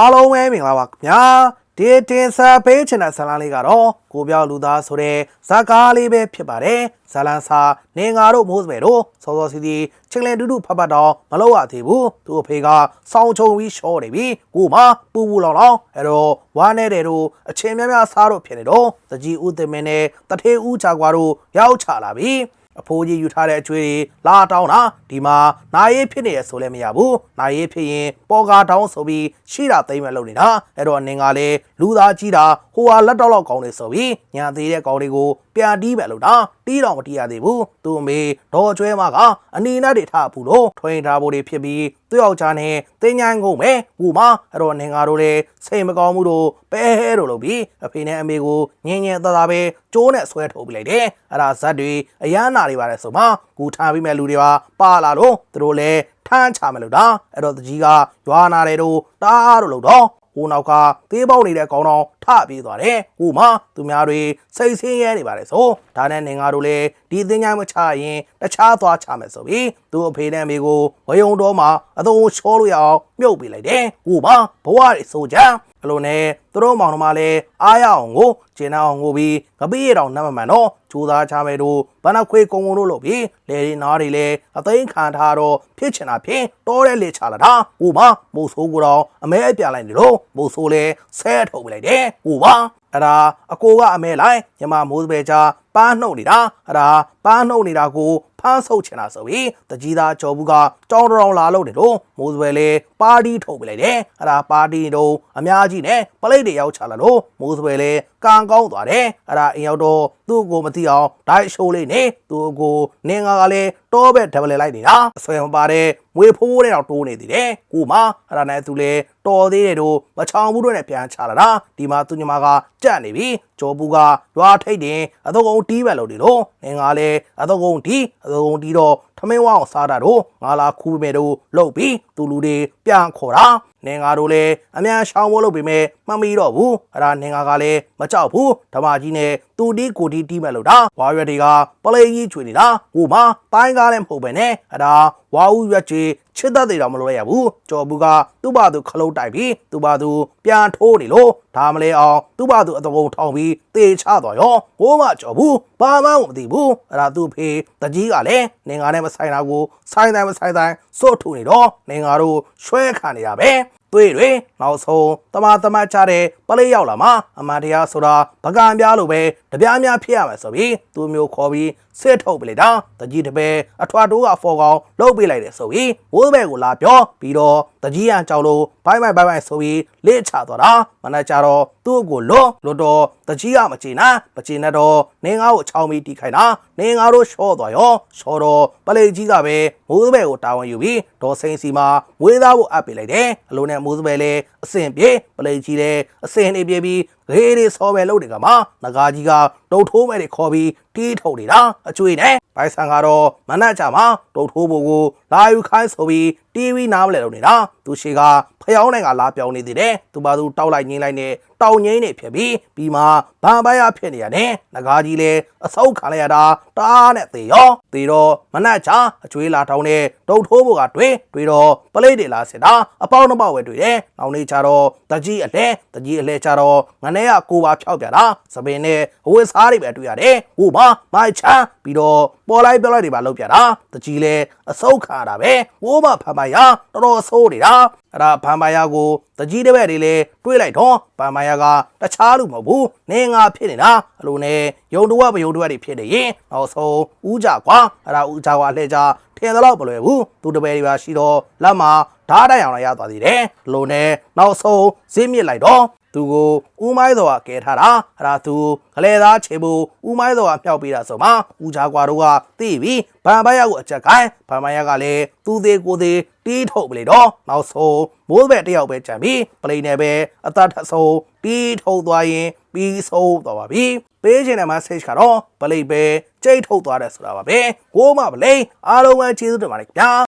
အားလုံးပဲမင်္ဂလာပါခင်ဗျာဒီတင်ဆက်ပေးချင်တဲ့ဇာတ်လမ်းလေးကတော့ကိုပြောက်လူသားဆိုတဲ့ဇာတ်ကားလေးပဲဖြစ်ပါတယ်ဇာတ်လမ်းစာနေငါတို့မိုးစပယ်တို့စောစောစီစီချင်းလင်တူတူဖတ်ဖတ်တော့မလုပ်ရသေးဘူးသူ့အဖေကစောင်းချုံပြီးရှော့နေပြီကိုမပူပူလောင်လောင်အဲ့တော့ဝါနေတဲ့တို့အချင်းများများစားတို့ဖြစ်နေတော့သကြီးဦးတင်မင်းနဲ့တထေးဦးချာကွာတို့ရောက်ချလာပြီ အဖိုးကြီးယူထားတဲ့အကျွေးတွေလာတောင်းတာဒီမှာနာရေးဖြစ်နေရဆိုလည်းမရဘူးနာရေးဖြစ်ရင်ပေါ်ကာတောင်းဆိုပြီးရှိတာသိမ့်မဲ့လုပ်နေတာအဲ့တော့နင်ကလည်းလူသားကြီးတာဟိုဟာလက်တော့လောက်ကောင်းနေဆိုပြီးညာသေးတဲ့ကောင်းတွေကိုပြန်တီးပဲလို့တာတီးတော့မတီးရသေးဘူးသူ့အမေဒေါ်ကျွဲမကအနီနဲ့တွေထားဘူးလို့ထွင်ထားဖို့တွေဖြစ်ပြီးသူ့ယောက်ျားနဲ့တင်းញိုင်းကုန်ပဲဟူမအဲ့တော့နင်ကတို့လည်းစိတ်မကောင်းမှုတို့ပဲဟဲတို့လို့ပြီးအဖေနဲ့အမေကိုညင်ညင်သာသာပဲကျိုးနဲ့ဆွဲထုတ်ပြလိုက်တယ်အဲ့ဒါဇက်တွေအရန်နာတွေပါတယ်ဆိုမှကူထားပြီးမဲ့လူတွေပါပါလာတော့သူတို့လည်းထမ်းချမယ်လို့ဒါအဲ့တော့တကြီးကရွာနာတယ်တို့တားတို့လို့တော့ဟိုနောက်ကသေးပေါက်နေတဲ့ကောင်းတော်ထပြေးသွားတယ်ဟိုမှာသူများတွေစိတ်ဆင်းရဲနေပါတယ်ဆိုဒါနဲ့နေငါတို့လည်းဒီသင်္ချိုင်းမချရင်တခြားသွားချမယ်ဆိုပြီးသူ့အဖေနဲ့အမေကိုဝယုံတော်မှာအသုံးချောလို့ရအောင်မြုပ်ပေးလိုက်တယ်ဟိုမှာဘဝတွေဆိုကြအလိုနဲ့သူတို့မောင်နှမလည်းအားရအောင်ကိုကျင်းအောင်ကိုပြီးငပိရတော်နတ်မမှန်တော့ကြိုးစားချမယ်တို့ဘာနာခွေကုံကုံတို့လို့ပြီးလေဒီနားတွေလည်းအသိခံထားတော့ဖြစ်ချင်တာဖြစ်တောတဲ့လေချလာတာဟိုမှာမို့ဆိုးကိုတော့အမဲအပြလိုက်နေလို့မို့ဆိုးလဲဆဲထုတ်ပလိုက်တယ်ဟိုပါအဲ့ဒါအကိုကအမဲလိုက်ညမမိုးစပယ်ချာပန်းနှုတ်နေတာအဲ့ဒါပန်းနှုတ်နေတာကိုဖမ်းဆုပ်ချင်တာဆိုပြီးတကြီးသားကျော်ဘူးကကြောင်းတောင်လာလို့နေတော့မိုးစပယ်လေပါတီထုတ်ပလိုက်တယ်အဲ့ဒါပါတီတော့အများကြီးနဲ့ပလိတ်တွေရောက်ချလာလို့မိုးစပယ်လေကံကောင်းသွားတယ်အဲ့ဒါအင်ရောက်တော့ သူ့ကိုမသိအောင်ဒိုက်ရှိုးလေးနေသူ့ကိုနင်္ဂါကလည်းတောပဲဒဗလေလိုက်နေတာအဆွဲမပါတဲ့မွေဖိုးတဲ့တော့တိုးနေသေးတယ်ကိုမအဲ့ဒါနဲ့သူလေတော်သေးတယ်တို့မချောင်ဘူးတို့နဲ့ပြန်ချလာတာဒီမှာသူညီမကကြက်နေပြီကျော်ဘူးကရွာထိတ်တင်အတော့ကုန်းတီးပဲလို့ဒီလို့နင်္ဂါလည်းအတော့ကုန်းတီးအတော့ကုန်းတီးတော့ထမင်းဝအောင်စားတာတို့ငါလာခူးပေမဲ့တို့လှုပ်ပြီးသူလူတွေပြန်ခေါ်တာနင်္ဂါတို့လည်းအမြန်ရှောင်းမိုးလုပ်ပေမဲ့မမီတော့ဘူးအဲ့ဒါနင်္ဂါကလည်းမကြောက်ဘူးဓမ္မကြီးနဲ့သူတီးကိုတီးတီးမဲ့လို့တာဝါရွက်တွေကပလိန်ကြီးချွေနေတာဟိုမှာတိုင်းကားလည်းမဟုတ်ပဲနဲ့အဲ့ဒါဝါဦးရွက်ကြီးချစ်တတ်သေးတော့မလို့ရဘူးကြော်ဘူးကသူ့ဘာသူခလုတ်တိုက်ပြီးသူ့ဘာသူပြန်ထိုးနေလို့ဒါမလဲအောင်သူ့ဘာသူအတကုံထောင်ပြီးတေချသွားရောဟိုးမကြော်ဘူးဘာမှမသိဘူးအဲ့ဒါသူ့ဖေတကြီးကလည်းနင်္ဂါနဲ့မဆိုင်တာကိုဆိုင်တိုင်းမဆိုင်တိုင်းစိုးထူနေတော့နင်္ဂါတို့ရွှဲခံနေတာပဲ သွေးတွေနောက်ဆုံးတမတမချတဲ့ပလေးရောက်လာမှာအမှန်တရားဆိုတာပကံပြားလိုပဲတပြားများဖြစ်ရမယ်ဆိုပြီးသူမျိုးခေါ်ပြီး စစ်ထုတ်ပလိုက်တာတကြီးတပယ်အထွာတိုးကဖော်ကောင်လှုပ်ပေးလိုက်တယ်ဆိုပြီးမိုးဘဲကိုလာပြောပြီးတော့တကြီးရန်ကြောက်လို့ဘိုင်ဘိုင်ဘိုင်ဘိုင်ဆိုပြီးလက်ချသွားတာမနက်ကြတော့သူ့ကိုလွတ်လွတ်တော့တကြီးကမချေနာမချေနဲ့တော့နေငါ့ကိုချောင်းပြီးတီးခိုင်းတာနေငါတို့ရှော့သွားရောရှော့တော့ပလေကြီးကပဲမိုးဘဲကိုတာဝန်ယူပြီးဒေါ်စိန်စီမှာမွေးသားဖို့အပ်ပေးလိုက်တယ်အလုံးနဲ့မိုးဘဲလည်းအစင်ပြေပလေကြီးလည်းအစင်နေပြေပြီးဂေးလေးစောပဲလုပ်နေကမှာငကားကြီးကတုတ်ထိုးမဲ့တွေခေါ်ပြီးတီးထုတ်နေတာအကျွေးနဲ့ဘိုင်ဆန်ကတော့မနက်ကြမှာတုတ်ထိုးဖို့ကိုလာယူခိုင်းဆိုပြီး TV နားမလဲလုပ်နေတာ သူရှိကဖျောင်းနိုင်ကလာပြောင်းနေသေးတယ်သူပါသူတောက်လိုက်ငင်းလိုက်နဲ့တောင်ငင်းနေဖြစ်ပြီးပြီးမှဗန်ပိုင်ရဖြစ်နေရတယ်ငကားကြီးလည်းအဆုတ်ခံလိုက်ရတာတားနဲ့သေရောသေတော့မနက်ချအကျွေးလာထောင်းတဲ့တုတ်ထိုးဖို့ကတွေ့တွေ့တော့ပလိတ်တွေလာစစ်တာအပေါင်းတစ်ပေါက်ပဲတွေ့တယ်နောက်နေ့ကျတော့တကြီးအလဲတကြီးအလဲကျတော့ငနဲ့ကကိုပါဖြောက်ပြတာစပင်နဲ့အဝတ်စားတွေပဲတွေ့ရတယ်ဟိုမှာမိုက်ချမ်းပြီးတော့ပေါ်လိုက်ပြောလိုက်တွေပါလောက်ပြတာတကြီးလဲအဆုတ်ခါတာပဲဟိုးမဖန်ပိုင်ရတော်တော်ဆိုးနေတာအဲ့ဒါဖန်ပိုင်ရကိုတကြီးတစ်ဘက်တွေလဲတွေးလိုက်တော့ဖန်ပိုင်ရကတခြားလူမဟုတ်ဘူးနေငါဖြစ်နေတာအလိုနဲ့ယုံတဝမယုံတဝတွေဖြစ်နေရင်နောက်ဆုံးဥကြကွာအဲ့ဒါဥကြကွာအလှည့်ကြထင်တော့မလွယ်ဘူးသူတပည့်တွေပါရှိတော့လက်မှာဓာတ်တိုင်အောင်လည်းရသွားသေးတယ်အလိုနဲ့နောက်ဆုံးဈေးမြစ်လိုက်တော့ သူကိုဦးမိုင်းတော်ကကဲထားတာအဲ့ဒါသူကလေးသားချေဖို့ဦးမိုင်းတော်ကမြောက်ပေးတာဆိုမှဦးချာကွာတို့ကသိပြီဗန်ပိုင်ရကိုအချက်ခိုင်းဗန်ပိုင်ရကလည်းသူသေးကိုသေးတီးထုတ်ပလေတော့နောက်ဆုံးမိုးဘက်တယောက်ပဲကြံပြီးပလိန်နဲ့ပဲအသက်ထဆုံးတီးထုတ်သွားရင်ပြီးဆုံးသွားပါပြီပေးချင်တဲ့ message ကတော့ပလိန်ပဲကြိတ်ထုတ်သွားတယ်ဆိုတာပါပဲကိုမပလိန်အားလုံးပဲကျေးဇူးတင်ပါတယ်ခင်ဗျာ